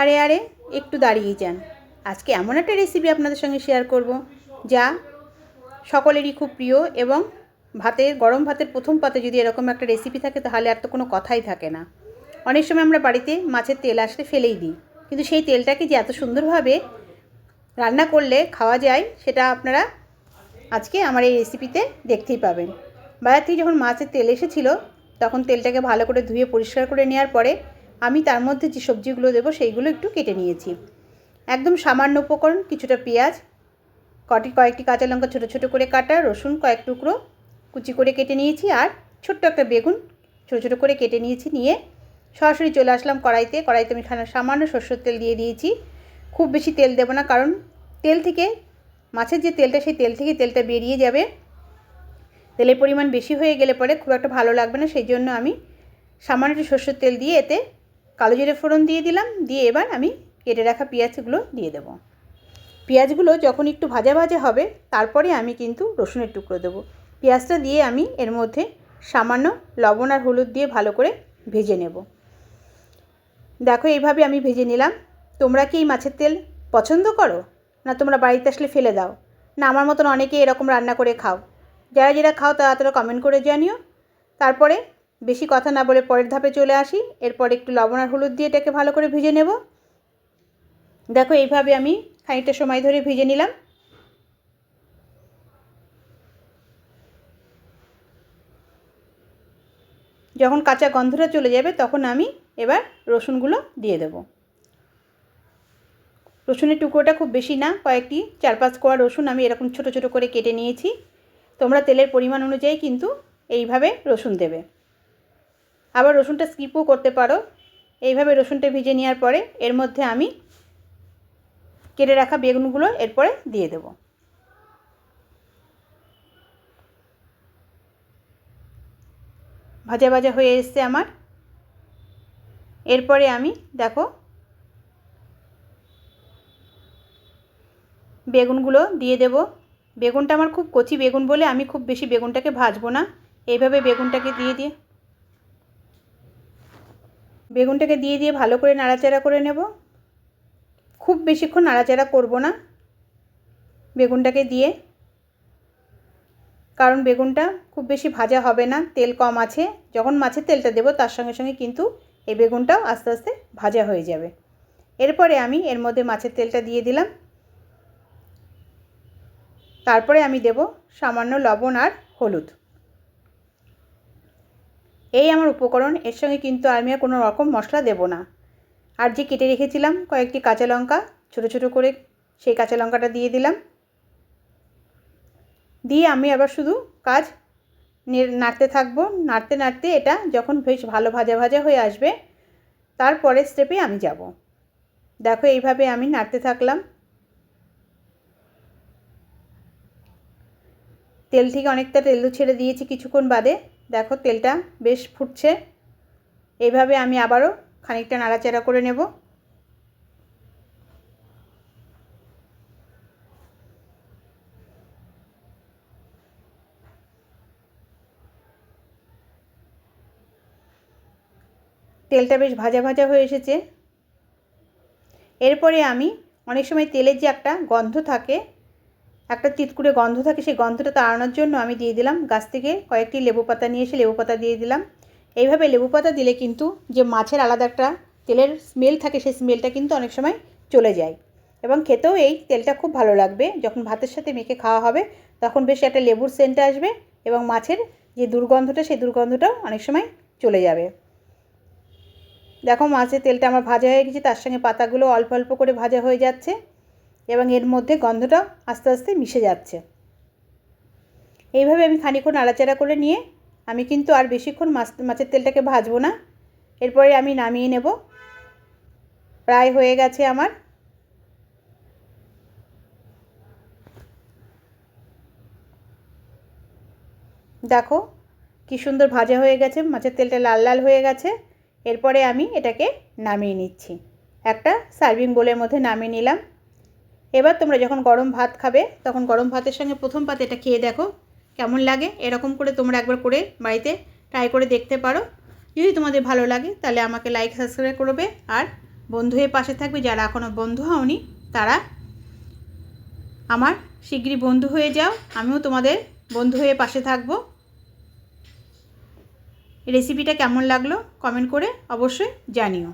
আরে আরে, একটু দাঁড়িয়ে যান। আজকে এমন একটা রেসিপি আপনাদের সঙ্গে শেয়ার করব, যা সকলেরই খুব প্রিয় এবং ভাতের গরম ভাতের প্রথম পাতে যদি এরকম একটা রেসিপি থাকে, তাহলে আর তো কোনো কথাই থাকে না। অনেক সময় আমরা বাড়িতে মাছের তেল আসলে ফেলেই দিই, কিন্তু সেই তেলটাকে যে এত সুন্দরভাবে রান্না করলে খাওয়া যায়, সেটা আপনারা আজকে আমার এই রেসিপিতে দেখতেই পাবেন। বাজার থেকে যখন মাছের তেল এসেছিল, তখন তেলটাকে ভালো করে ধুয়ে পরিষ্কার করে নেওয়ার পরে আমি তার মধ্যে যে সবজিগুলো দেবো সেইগুলো একটু কেটে নিয়েছি। একদম সামান্য উপকরণ, কিছুটা পেঁয়াজ, কটি কয়েকটি কাঁচা লঙ্কা ছোটো ছোটো করে কাটা, রসুন কয়েক টুকরো কুচি করে কেটে নিয়েছি, আর ছোট্ট একটা বেগুন ছোটো ছোটো করে কেটে নিয়েছি, নিয়ে সরাসরি চলে আসলাম কড়াইতে। কড়াইতে আমি খানা সামান্য সর্ষের তেল দিয়ে দিয়েছি। খুব বেশি তেল দেবো না, কারণ তেল থেকে, মাছের যে তেলটা, সেই তেল থেকে তেলটা বেরিয়ে যাবে। তেলের পরিমাণ বেশি হয়ে গেলে পরে খুব একটা ভালো লাগবে না, সেই জন্য আমি সামান্য একটু সর্ষের তেল দিয়ে এতে কালো জিরে ফোড়ন দিয়ে দিলাম, দিয়ে এবার আমি কেটে রাখা পেঁয়াজগুলো দিয়ে দেবো। পেঁয়াজগুলো যখন একটু ভাজা ভাজা হবে, তারপরে আমি কিন্তু রসুনের টুকরো দেবো। পেঁয়াজটা দিয়ে আমি এর মধ্যে সামান্য লবণ আর হলুদ দিয়ে ভালো করে ভেজে নেব। দেখো এইভাবে আমি ভেজে নিলাম। তোমরা কি এই মাছের তেল পছন্দ করো? না তোমরা বাড়িতে আসলে ফেলে দাও? না আমার মতন অনেকে এরকম রান্না করে খাও। যারা যারা খাও তারা তারা কমেন্ট করে জানিও। তারপরে বেশি কথা না বলে পরের ধাপে চলে আসি। এরপর একটু লবণ আর হলুদ দিয়ে এটাকে ভালো করে ভিজে নেব। দেখো, এইভাবে আমি খানিকটা সময় ধরে ভিজে নিলাম। যখন কাঁচা গন্ধটা চলে যাবে, তখন আমি এবার রসুনগুলো দিয়ে দেব। রসুনের টুকরোটা খুব বেশি না, কয়েকটি চার পাঁচ কোয়া রসুন আমি এরকম ছোট ছোট করে কেটে নিয়েছি। তোমরা তেলের পরিমাণ অনুযায়ী কিন্তু এইভাবে রসুন দেবে। আবার রসুনটা স্কিপও করতে পারো। এইভাবে রসুনটা ভিজে নেওয়ার পরে এর মধ্যে আমি কেটে রাখা বেগুনগুলো এরপরে দিয়ে দেব। ভাজা ভাজা হয়ে এসছে আমার। এরপরে আমি দেখো বেগুনগুলো দিয়ে দেব। বেগুনটা আমার খুব কচি বেগুন বলে আমি খুব বেশি বেগুনটাকে ভাজবো না। এইভাবে বেগুনটাকে দিয়ে দিয়ে বেগুনটাকে দিয়ে দিয়ে ভালো করে নাড়াচাড়া করে নেব। খুব বেশিক্ষণ নাড়াচাড়া করব না বেগুনটাকে দিয়ে। কারণ বেগুনটা খুব বেশি ভাজা হবে না, তেল কম আছে। যখন মাছের তেলটা দেবো, তার সঙ্গে সঙ্গে কিন্তু এই বেগুনটাও আস্তে আস্তে ভাজা হয়ে যাবে। এরপরে আমি এর মধ্যে মাছের তেলটা দিয়ে দিলাম। তারপরে আমি দেব সামান্য লবণ আর হলুদ। এই আমার উপকরণ, এর সঙ্গে কিন্তু আমি আর কোনো রকম মশলা দেব না। আর যে কেটে রেখেছিলাম, কয়েকটি কাঁচা লঙ্কা, ছোটো ছোটো করে সেই কাঁচা লঙ্কাটা দিয়ে দিলাম। দিয়ে আমি আবার শুধু কাজ নাড়তে থাকব। নাড়তে নাড়তে এটা যখন বেশ ভালো ভাজা ভাজা হয়ে আসবে তারপরের স্টেপে আমি যাব। দেখো এইভাবে আমি নাড়তে থাকলাম। তেল থেকে অনেকটা তেল ছেড়ে দিয়েছি কিছুক্ষণ বাদে। দেখো তেলটা বেশ ফুটছে। এইভাবে আমি আবারও খানিকটা নাড়াচাড়া করে নেব। তেলটা বেশ ভাজা ভাজা হয়ে এসেছে। এরপরে আমি অনেক সময় তেলের যে একটা গন্ধ থাকে একটা তিতকুড়ে গন্ধ থাকে, সেই গন্ধটা তাড়ানোর জন্য আমি দিয়ে দিলাম। গাছ থেকে কয়েকটি লেবু পাতা নিয়ে এসে লেবু পাতা দিয়ে দিলাম। এইভাবে লেবু পাতা দিলে কিন্তু যে মাছের আলাদা একটা তেলের স্মেল থাকে, সেই স্মেলটা কিন্তু অনেক সময় চলে যায়। এবং খেতেও এই তেলটা খুব ভালো লাগবে। যখন ভাতের সাথে মেখে খাওয়া হবে, তখন বেশ একটা লেবুর সেন্ট আসবে এবং মাছের যে দুর্গন্ধটা, সেই দুর্গন্ধটাও অনেক সময় চলে যাবে। দেখো মাছের তেলটা আমার ভাজা হয়ে গেছে, তার সঙ্গে পাতাগুলো অল্প অল্প করে ভাজা হয়ে যাচ্ছে। এবং এর মধ্যে গন্ধটাও আস্তে আস্তে মিশে যাচ্ছে। এইভাবে আমি খানিক্ষণ নাড়াচাড়া করে নিয়ে আমি কিন্তু আর বেশিক্ষণ মাছ, মাছের তেলটাকে ভাজবো না। এরপরে আমি নামিয়ে নেব। প্রায় হয়ে গেছে আমার। দেখো কি সুন্দর ভাজা হয়ে গেছে, মাছের তেলটা লাল লাল হয়ে গেছে। এরপরে আমি এটাকে নামিয়ে নিচ্ছি। একটা সার্ভিং বোলের মধ্যে নামিয়ে নিলাম। এবার তোমরা যখন গরম ভাত খাবে, তখন গরম ভাতের সঙ্গে প্রথম পাতে এটা খেয়ে দেখো কেমন লাগে। এরকম করে তোমরা একবার করে বাড়িতে ট্রাই করে দেখতে পারো। যদি তোমাদের ভালো লাগে, তাহলে আমাকে লাইক সাবস্ক্রাইব করবে। আর বন্ধু হয়ে পাশে থাকবে যারা এখনও বন্ধু হওনি, তারা আমার শীঘ্রই বন্ধু হয়ে যাও। আমিও তোমাদের বন্ধু হয়ে পাশে থাকব। রেসিপিটা কেমন লাগল কমেন্ট করে অবশ্যই জানিও।